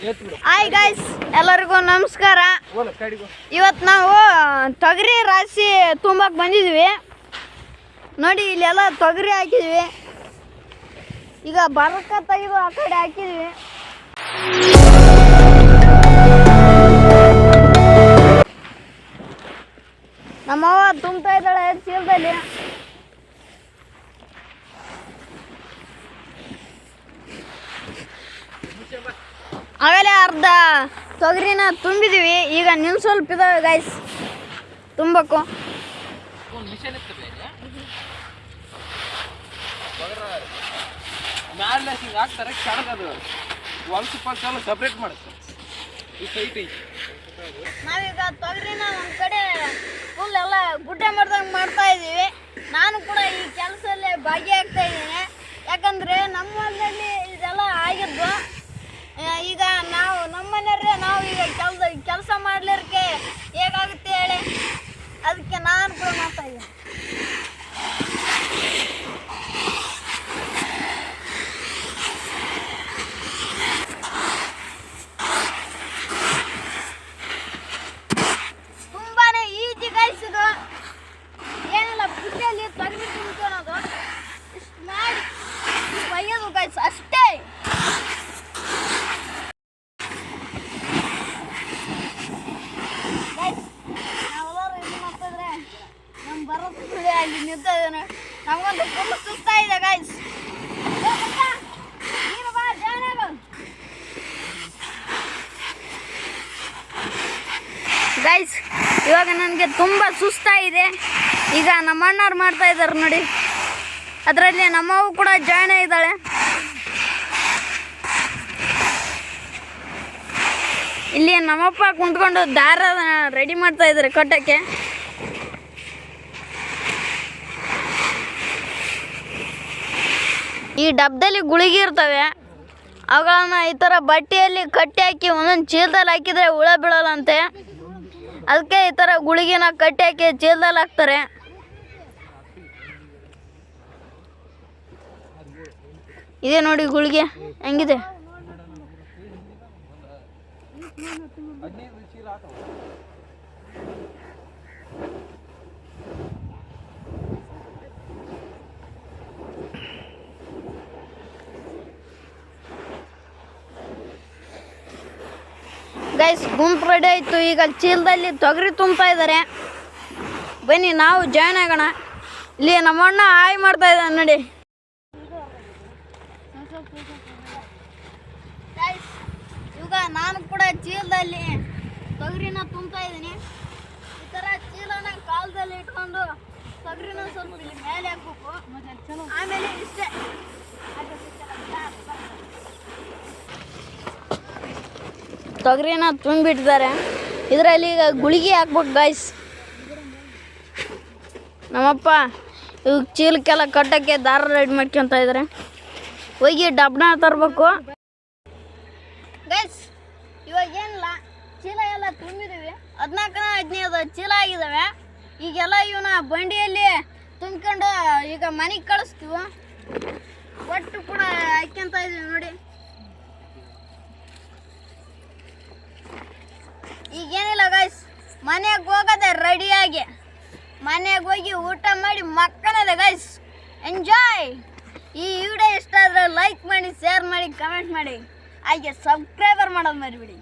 Hi guys ಎಲ್ಲರಿಗೂ ನಮಸ್ಕಾರ. ಇವತ್ತು ನಾವು ತೊಗರಿ ರಾಶಿ ತುಂಬಕ್ ಬಂದಿದ್ವಿ. ನೋಡಿ, ಇಲ್ಲೆಲ್ಲ ತೊಗರಿ ಹಾಕಿದ್ವಿ. ಈಗ ಬರಕ ತೆಗೆದು ಆ ಕಡೆ ಹಾಕಿದ್ವಿ. ನಮ್ಮವ್ವ ತುಂಬ್ತಾ ಇದ್ದಾಳೆ ಚೀಲದಲ್ಲಿ. ಆಗಲೇ ಅರ್ಧ ತೊಗರಿನ ತುಂಬಿದೀವಿ. ಈಗ ನಿಮ್ ಸ್ವಲ್ಪ ಇದಾವೆ ಗಾಯ್ಸ್ ಎಲ್ಲ ಸಪ್ರೇಟ್ ನಾವೀಗ ತೊಗರಿನ ನಮ್ಮ ಕಡೆ ಫುಲ್ ಎಲ್ಲ ಗುಡ್ಡ ಮಾಡ್ದಂಗೆ ಮಾಡ್ತಾ ಇದ್ದೀವಿ ನಾನು ಕೂಡ ಈ ಕೆಲಸದಲ್ಲಿ ಭಾಗಿಯಾಗ್ತಾ ಇದ್ದೀನಿ. ಯಾಕಂದ್ರೆ ನಮ್ಮ ಹೊಲದಲ್ಲಿ ಇದೆಲ್ಲ ಆಗಿದ್ದು tomarle ಬಿಡಿ ಅಲ್ಲಿ ನಮಗೊಂದು ಸುಸ್ತಾ ಇದೆ ಆಗು. ಗೈಸ್ ಇವಾಗ ನನಗೆ ತುಂಬ ಸುಸ್ತಾಗಿದೆ ಈಗ ನಮ್ಮ ಅಣ್ಣವ್ರು ಮಾಡ್ತಾ ಇದ್ದಾರೆ ನೋಡಿ. ಅದರಲ್ಲಿ ನಮ್ಮವು ಕೂಡ ಜಾಯ್ನ್ ಆಗಿದ್ದಾಳೆ. ಇಲ್ಲಿ ನಮ್ಮಪ್ಪ ಕುಂತ್ಕೊಂಡು ದಾರ ರೆಡಿ ಮಾಡ್ತಾ ಇದ್ದಾರೆ ಕಟ್ಟಕ್ಕೆ. ಈ ಡಬ್ಬದಲ್ಲಿ ಗುಳಿಗೆ ಇರ್ತವೆ. ಅವುಗಳನ್ನ ಈ ತರ ಬಟ್ಟೆಯಲ್ಲಿ ಕಟ್ಟಿ ಹಾಕಿ ಒಂದೊಂದು ಚೀಲದಲ್ಲಿ ಹಾಕಿದ್ರೆ ಹುಳ ಬೀಳಲ್ಲಂತೆ. ಅದಕ್ಕೆ ಈ ತರ ಗುಳಿಗೆನ ಕಟ್ಟಿ ಹಾಕಿ ಚೀಲದಲ್ಲಿ ಹಾಕ್ತಾರೆ. ಇದೆ ನೋಡಿ ಗುಳಿಗೆ, ಹೆಂಗಿದೆ? ಗೈಸ್ ಗುಂಪು ರೆಡಿ ಆಯಿತು. ಈಗ ಚೀಲದಲ್ಲಿ ತೊಗರಿ ತುಂಬ್ತಾ ಇದ್ದಾರೆ ಬನ್ನಿ, ನಾವು ಜಾಯ್ನ್ ಆಗೋಣ. ಇಲ್ಲಿ ನಮ್ಮಣ್ಣ ಹಾಯ್ ಮಾಡ್ತಾ ಇದ್ದಾನೆ ನೋಡಿ. ಇವಾಗ ನಾನು ಕೂಡ ಚೀಲದಲ್ಲಿ ತೊಗರಿನ ತುಂಬ್ತಾ ಇದ್ದೀನಿ. ಈ ಥರ ಚೀಲನ ಕಾಲದಲ್ಲಿ ಇಟ್ಕೊಂಡು ತೊಗರಿನ ಸ್ವಲ್ಪ ಮೇಲೆ ಹಾಕ್ಬೇಕು. ಆಮೇಲೆ ಇಷ್ಟೇ. ತೊಗರಿನ ತುಂಬಿಟ್ಟಿದ್ದಾರೆ. ಇದರಲ್ಲಿ ಈಗ ಗುಳಿಗೆ ಹಾಕ್ಬೇಕು ಗಾಯ್ಸ್ ನಮ್ಮಪ್ಪ ಇವಾಗ ಚೀಲಕ್ಕೆಲ್ಲ ಕಟ್ಟಕ್ಕೆ ದಾರ ರೆಡಿ ಮಾಡ್ಕೊಂತ ಇದ್ದಾರೆ ಹೋಗಿ ಡಬ್ನ ತರಬೇಕು. ಗೈಸ್ ಇವಾಗ ಏನಿಲ್ಲ ಚೀಲ ಎಲ್ಲ ತುಂಬಿದೀವಿ. ಹದಿನಾಲ್ಕನ, ಹದಿನೈದು ಚೀಲ ಆಗಿದ್ದಾವೆ ಈಗೆಲ್ಲ ಇವನ ಬಂಡಿಯಲ್ಲಿ ತುಂಬಿಕೊಂಡು ಈಗ ಮನೆಗೆ ಕಳಿಸ್ತೀವಿ. ಒಟ್ಟು ಕೂಡ ಹಾಕ್ಯಂತ ಇದೀವಿ ನೋಡಿ ಈಗೇನಿಲ್ಲ ಗೈಸ್ ಮನೆಗೆ ಹೋಗೋದೆ ರೆಡಿಯಾಗಿ ಮನೆಗೆ ಹೋಗಿ ಊಟ ಮಾಡಿ ಮಕ್ಕಳದೆ ಗೈಸ್ ಎಂಜಾಯ್ ಈ ವಿಡಿಯೋ ಇಷ್ಟ ಆದರೆ ಲೈಕ್ ಮಾಡಿ ಶೇರ್ ಮಾಡಿ ಕಮೆಂಟ್ ಮಾಡಿ. ಹಾಗೆ ಸಬ್ಸ್ಕ್ರೈಬರ್ ಮಾಡೋದು ಮರಿಬಿಡಿ.